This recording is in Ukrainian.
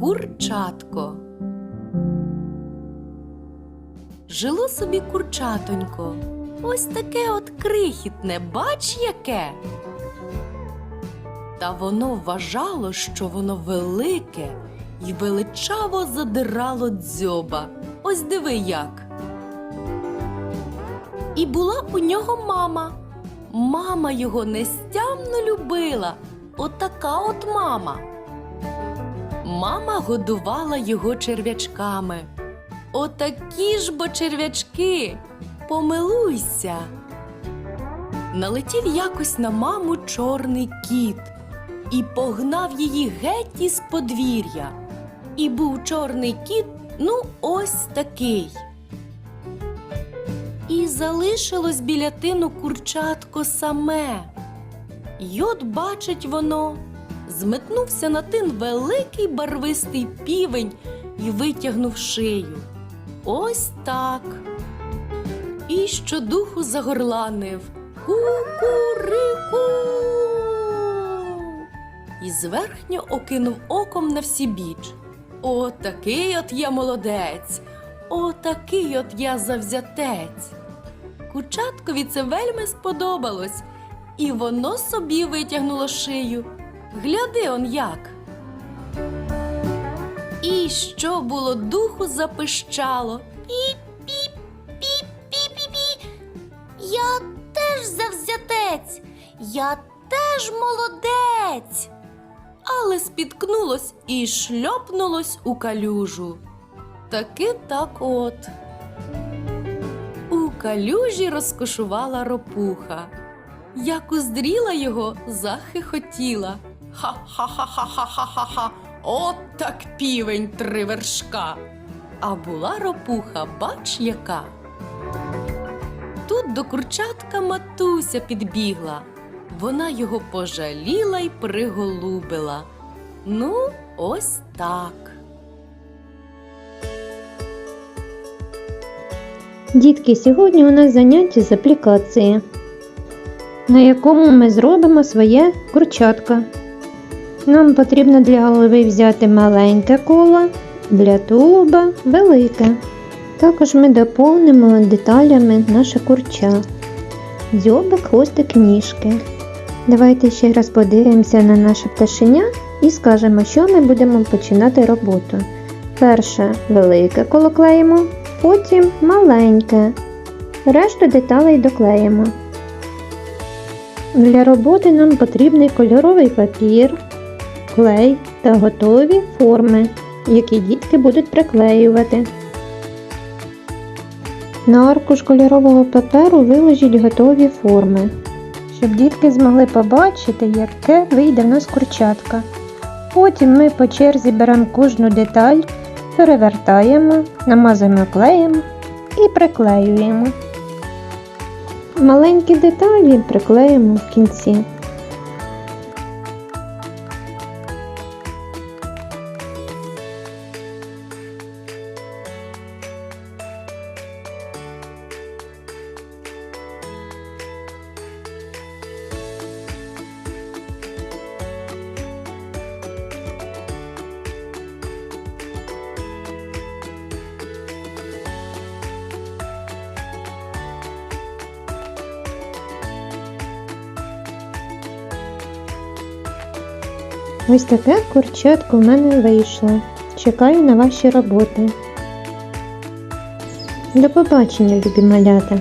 Курчатко. Жило собі курчатонько. Ось таке от крихітне, бач яке. Та воно вважало, що воно велике і величаво задирало дзьоба. Ось диви як. І була у нього мама. Мама його нестямно любила. Отака от мама. Мама годувала його черв'ячками. Отакі ж бо черв'ячки. Помилуйся. Налетів якось на маму чорний кіт і погнав її геть із подвір'я. І був чорний кіт, ну, ось такий. І залишилось біля тину курчатко саме. й от бачить воно, зметнувся на тин великий барвистий півень і витягнув шию. Ось так. І щодуху загорланив Кукурику. І зверхньо окинув оком на всі біч. О, такий от я молодець, о, такий от я завзятець. Курчаткові це вельми сподобалось, і воно собі витягнуло шию. Гляди он як. І що було духу запищало. Піп-піп, піп-піп-піп. Я теж завзятець. Я теж молодець. але спіткнулось і шльопнулось у калюжу. Таки так от. У калюжі розкошувала ропуха. Як уздріла його, захихотіла. Ха-ха-ха-ха-ха-ха-ха. От так півень три вершка. А була ропуха, бач яка. Тут до курчатка матуся підбігла. Вона його пожаліла й приголубила. Ну, ось так. Дітки, сьогодні у нас заняття з аплікації, на якому ми зробимо своє курчатка. Нам потрібно для голови взяти маленьке коло, для тулуба велике. Також ми доповнимо деталями наше курча. Дзьобик, хвостик, ніжки. Давайте ще раз подивимося на наше пташеня і скажемо, що ми будемо починати роботу. Перше велике коло клеїмо, потім маленьке. Решту деталей доклеїмо. Для роботи нам потрібний кольоровий папір, клей та готові форми, які дітки будуть приклеювати. На аркуш кольорового паперу виложіть готові форми, щоб дітки змогли побачити, яке вийде в нас курчатка. Потім ми по черзі беремо кожну деталь, перевертаємо, намазуємо клеєм і приклеюємо. Маленькі деталі приклеїмо в кінці. Ось таке курчатко в мене вийшло. Чекаю на ваші роботи. До побачення, любі малята!